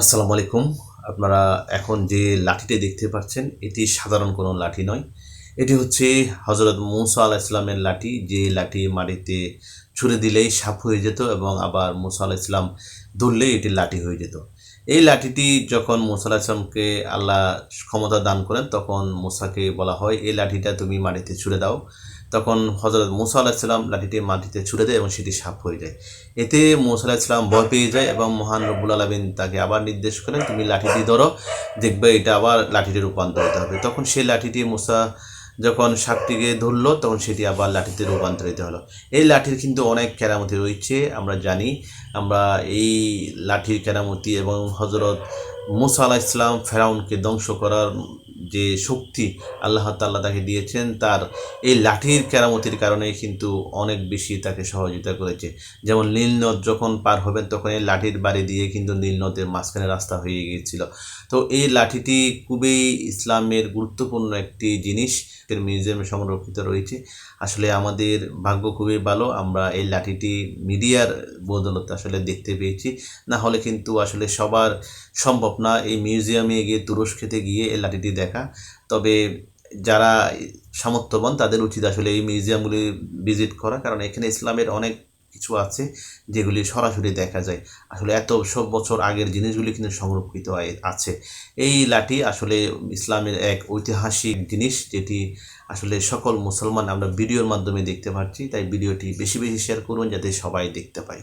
আসসালামু আলাইকুম। আপনারা এখন যে লাঠিটি দেখতে পাচ্ছেন, এটি সাধারণ কোনো লাঠি নয়। এটি হচ্ছে হজরত মুসা আলাহ ইসলামের লাঠি। যে লাঠি মাটিতে ছুঁড়ে দিলেই সাপ হয়ে যেত এবং আবার মুসা আলাহ ইসলাম ধরলেই এটি লাঠি হয়ে যেত। এই লাঠিটি যখন মুসা আলাহ ইসলামকে আল্লাহ ক্ষমতা দান করেন, তখন মুসাকে বলা হয়, এই লাঠিটা তুমি মাটিতে ছুঁড়ে দাও। তখন হজরত মুসা আলাহিসাল্লাম লাঠিটি মাটিতে ছুড়ে দেয় এবং সেটি সাপ হয়ে যায় এতে মুসা আলাহিসাল্লাম ভয় পেয়ে যায় এবং মহান রব্বুল আলমিন তাকে আবার নির্দেশ করেন, তুমি লাঠিটি ধরো, দেখবে এটা আবার লাঠিতে রূপান্তরিত হবে। তখন সেই লাঠিটি মুসা যখন সাপটিকে ধরলো, তখন সেটি আবার লাঠিতে রূপান্তরিত হলো। এই লাঠির কিন্তু অনেক কেরামতি রয়েছে, আমরা জানি। আমরা এই লাঠির কেরামতি এবং হজরত মুসা আলাহ ইসলাম ফেরাউনকে ধ্বংস করার যে শক্তি আল্লাহ তাল্লাহ তাকে দিয়েছেন, তার এই লাঠির কেরামতির কারণে কিন্তু অনেক বেশি তাকে সহযোগিতা করেছে। যেমন নীলনদ যখন পার হবেন, তখন এই লাঠির বাড়ি দিয়ে কিন্তু নীলনদের মাঝখানে রাস্তা হয়ে গিয়েছিল। তো এই লাঠিটি খুবই ইসলামের গুরুত্বপূর্ণ একটি জিনিস, এর মিউজিয়ামে সংরক্ষিত রয়েছে। আসলে আমাদের ভাগ্য খুবই ভালো, আমরা এই লাঠিটি মিডিয়ার বদলতে আসলে দেখতে পেয়েছি। না হলে কিন্তু আসলে সবার সম্ভব না এই মিউজিয়ামে গিয়ে তুরস্কেতে গিয়ে এই লাঠিটি দেখা। তবে যারা সামর্থ্যবান, তাদের উচিত আসলে এই মিউজিয়ামগুলি ভিজিট করা, কারণ এখানে ইসলামের অনেক কিছু আছে যেগুলি সরাসরি দেখা যায়। আসলে এত সব বছর আগের জিনিসগুলি কিন্তু সংরক্ষিত আছে। এই লাঠি আসলে ইসলামের এক ঐতিহাসিক জিনিস, যেটি আসলে সকল মুসলমান আমরা ভিডিওর মাধ্যমে দেখতে পাচ্ছি তাই ভিডিওটি বেশি বেশি শেয়ার করুন, যাতে সবাই দেখতে পায়।